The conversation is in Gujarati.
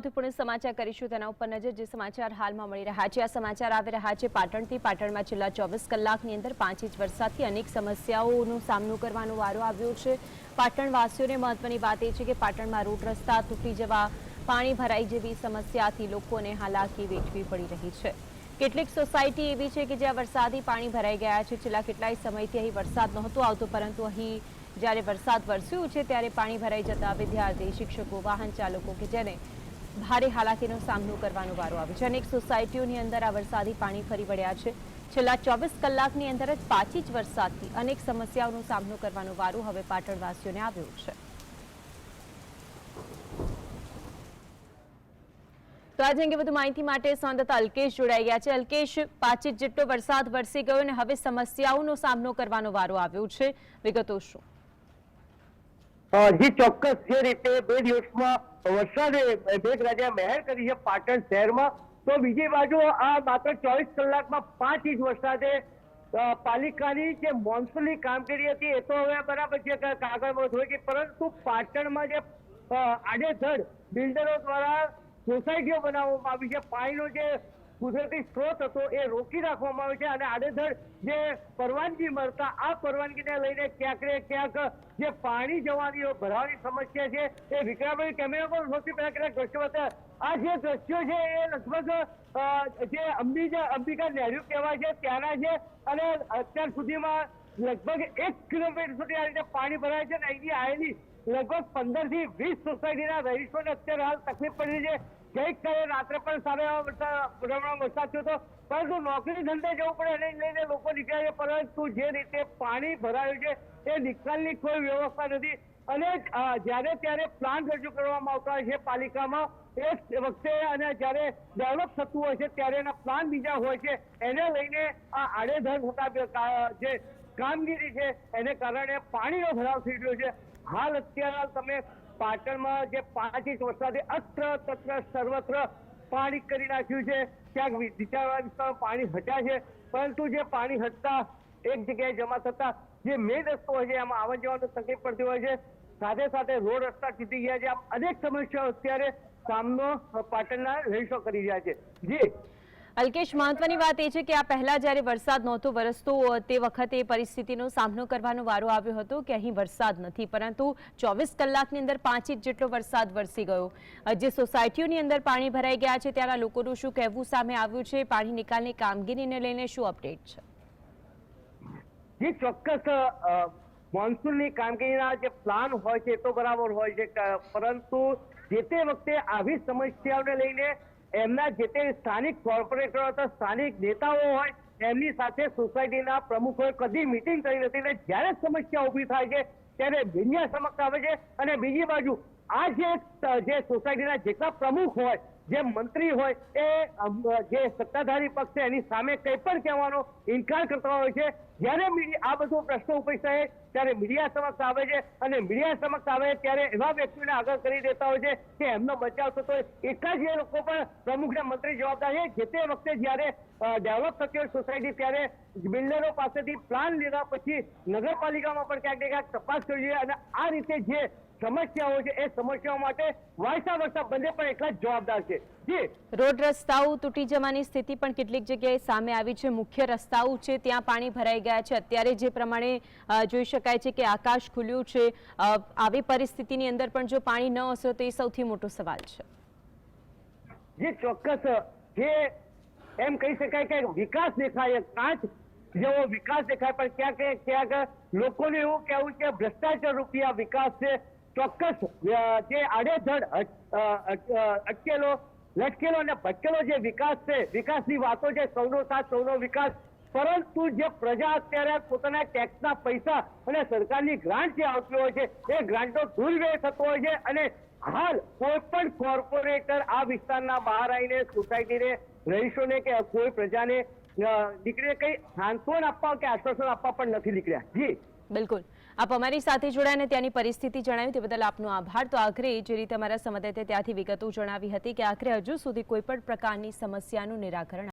મહત્વપૂર્ણ સમાચાર કરીશું. તેના ઉપર નજર જે સમાચાર હાલમાં મળી રહ્યા છે. આ સમાચાર આવી રહ્યા છે પાટણથી. પાટણમાં છેલ્લા ચોવીસ કલાકની અંદર પાંચ ઇંચ વરસાદથી અનેક સમસ્યાઓનો સામનો કરવાનો વારો આવ્યો છે. પાટણવાસીઓને મહત્વની વાત એ છે કે પાટણમાં રોડ રસ્તા તૂટી જવા, પાણી ભરાઈ જેવી સમસ્યાથી લોકોને હાલાકી વેઠવી પડી રહી છે. કેટલીક સોસાયટી એવી છે કે જ્યાં વરસાદી પાણી ભરાઈ ગયા છે. છેલ્લા કેટલાય સમયથી અહીં વરસાદ નહોતો આવતો, પરંતુ અહીં જ્યારે વરસાદ વરસ્યો છે ત્યારે પાણી ભરાઈ જતા વિદ્યાર્થી, શિક્ષકો, વાહન ચાલકો કે જેને ભારે હાલાકીનો સામનો કરવાનો વારો આવ્યો છે અનેક સોસાયટીઓની અંદર આ વરસાદી પાણી ફરી વળ્યા છે. છેલ્લા ચોવીસ કલાકની અંદર જ પાછી જ વરસાદથી અનેક સમસ્યાઓનો સામનો કરવાનો વારો હવે પાટણવાસીઓને આવ્યો છે. તો આજે અંગે વધુ માહિતી માટે સંવાદદાતા અલ્કેશ જોડાઈ ગયા છે. અલ્કેશ પાંચ જેટલો વરસાદ વરસી ગયો અને હવે સમસ્યાઓનો સામનો કરવાનો વારો આવ્યો છે. વિગતો શું? જી ચોક્કસ જે રીતે બે દિવસમાં વરસાદે મેઘરાજાએ મહેર કરી છે પાટણ શહેરમાં, તો બીજી બાજુ આ માત્ર ચોવીસ કલાકમાં પાંચ ઇંચ વરસાદે પાલિકાની જે મોન્સૂનની કામગીરી હતી, એ તો હવે બરાબર છે કાગળમાં જોઈ ગઈ પરંતુ પાટણમાં જે આડેધડ બિલ્ડરો દ્વારા સોસાયટીઓ બનાવવામાં આવી છે, પાણીનો જે કુદરતી સ્ત્રોત હતો એ રોકી રાખવામાં આવે છે અને આડેધડ જે પરવાનગી મળતા આ પરવાનગીને લઈને ક્યાંક ક્યાંક જે પાણી જવાની ભરાવાની સમસ્યા છે એ વિક્રમભાઈ કેમેરા પર સૌથી પહેલા કેટલાક દ્રશ્યો હતા. આ જે દ્રશ્યો છે એ લગભગ જે અંબિકા અંબિકા નહેરુ કહેવાય છે, ત્યાંના છે અને અત્યાર સુધીમાં લગભગ એક કિલોમીટર સુધી આ રીતે પાણી ભરાય છે અને અહીંથી આવેલી લગભગ પંદરથી વીસ સોસાયટીના રહીશોને અત્યારે હાલ તકલીફ પડી છે. ગઈકાલે રાત્રે પણ સારો એવો વરસાદ પ્રમાણમાં વરસાદ થયો હતો પરંતુ નોકરી ધંધે જવું પડે, એને લઈને લોકો નીકળ્યા છે. પરંતુ જે રીતે પાણી ભરાયું છે, એ નિકાલની કોઈ વ્યવસ્થા નથી. અને જ્યારે ત્યારે પ્લાન રજૂ કરવામાં આવતા હોય છે પાલિકામાં, એ વખતે અને જ્યારે ડેવલપ થતું હોય છે, ત્યારે એના પ્લાન બીજા હોય છે. એને લઈને આ આડેધડ થતા જે કામગીરી છે, એને કારણે પાણીનો ભરાવ થઈ રહ્યો છે. હાલ અત્યારે તમે પાટણમાં જે પાંચ ઇંચ વરસાદે અત્ર તત્ર સર્વત્ર પાણી કરી નાખ્યું છે. ક્યાંક નીચાણવાળા વિસ્તારમાં પાણી હટ્યા છે. પરંતુ જે પાણી હટતા એક જગ્યાએ જમા થતા જે મેઇન રસ્તો હોય છે એમાં આવવા જવાનું તકલીફ પડતી હોય છે. સાથે સાથે રોડ રસ્તા તૂટી ગયા છે. આમ અનેક સમસ્યાઓ અત્યારે સામનો પાટણના રહીશો કરી રહ્યા છે. જી અલ્કેશ, મહત્વની વાત એ છે કે આ પહેલા જ્યારે વરસાદ નહોતો વરસતો, તે વખતે પરિસ્થિતિનો સામનો કરવાનો વારો આવ્યો હતો કે અહીં વરસાદ નથી. પરંતુ ચોવીસ કલાકની અંદર પાંચ ઇંચ જેટલો વરસાદ વરસી ગયો. જે સોસાયટીઓની અંદર પાણી ભરાઈ ગયા છે ત્યાંના લોકોનું શું કહેવું સામે આવ્યું છે? પાણી નિકાલની કામગીરીને લઈને શું અપડેટ છે? જી, ચોક્કસ મોન્સૂનની કામગીરીના જે પ્લાન હોય છે તો બરાબર હોય છે પરંતુ જે તે વખતે આવી સમસ્યાઓને લઈને એમના જે તે સ્થાનિક કોર્પોરેટરો અથવા સ્થાનિક નેતાઓ હોય, એમની સાથે સોસાયટીના પ્રમુખોએ કદી મિટિંગ કરી નથી. એટલે જ્યારે સમસ્યા ઊભી થાય છે, ત્યારે ભીનિયા સમક્ષ આવે છે અને બીજી બાજુ આ જે જે સોસાયટીના જેટલા પ્રમુખ હોય, જે મંત્રી હોય, એ જે સત્તાધારી પક્ષ છે, એની સામે કંઈ પણ કહેવાનો ઇનકાર કરતા હોય છે, જ્યારે મીડિયા, આ બધો પ્રશ્નો ઉપસ્થિત થાય, ત્યારે મીડિયા સમક્ષ આવે છે, અને મીડિયા સમક્ષ આવે ત્યારે એવા વ્યક્તિઓને આગળ કરી દેતા હોય છે, કે એમનો બચાવ થતો હોય. એટલા જ એ લોકો પણ પ્રમુખ ને મંત્રી જવાબદાર છે. જે તે વખતે જ્યારે ડેવલપ થતી હોય સોસાયટી, ત્યારે બિલ્ડરો પાસેથી પ્લાન લીધા પછી નગરપાલિકામાં પણ ક્યાંક ને ક્યાંક તપાસ કરવી જોઈએ. અને આ રીતે જે સમસ્યાઓ છે એ સમસ્યાઓ માટે વાયસા વર્ષા બંને પણ એટલા જ જવાબદાર છે. જી રોડ રસ્તાઓ તૂટી જવાની સ્થિતિ પણ કેટલીક જગ્યાએ સામે આવી છે. મુખ્ય રસ્તાઓ છે ત્યાં પાણી ભરાઈ ગયા છે. અત્યારે જે પ્રમાણે જોઈ શકાય છે કે આકાશ ખુલ્યું છે. આવી પરિસ્થિતિની અંદર પણ જો પાણી ન હશે તો એ સૌથી મોટો સવાલ છે. જે ચોક્કસ જે એમ કહી શકાય કે વિકાસ દેખાય કાચ જેવો વિકાસ દેખાય પણ ક્યાંક ક્યાંક લોકોને એવું કહેવું છે ભ્રષ્ટાચાર રૂપિયા વિકાસ છે. ચોક્કસ જે આડેધડ અટકેલો, લટકેલો અને ભટકેલો જે વિકાસ છે, વિકાસની વાતો છે, સૌનો સાથ, સૌનો વિકાસ. પરંતુ જે પ્રજા અત્યારે પોતાના ટેક્સના પૈસા અને સરકારની ગ્રાન્ટ જે આવતી હોય છે, એ ગ્રાન્ટનો દુર્વ્યય થતો હોય છે અને હાલ કોઈ પણ કોર્પોરેટર આ વિસ્તારના બહાર આવીને સોસાયટીને રહીશોને કે કોઈ પ્રજાને નીકળીને કઈ સાંત્વન આપવા કે આશ્વાસન આપવા પણ નથી નીકળ્યા. જી. બિલકુલ. આપ અમારી સાથે જોડાઈને ત્યાંની પરિસ્થિતિ જણાવી તે બદલ આપનો આભાર. તો આખરે જે રીતે અમારા સંવાદદાતાએ ત્યાંથી વિગતો જણાવી હતી કે આખરે હજુ સુધી કોઈ પણ પ્રકારની સમસ્યાનું નિરાકરણ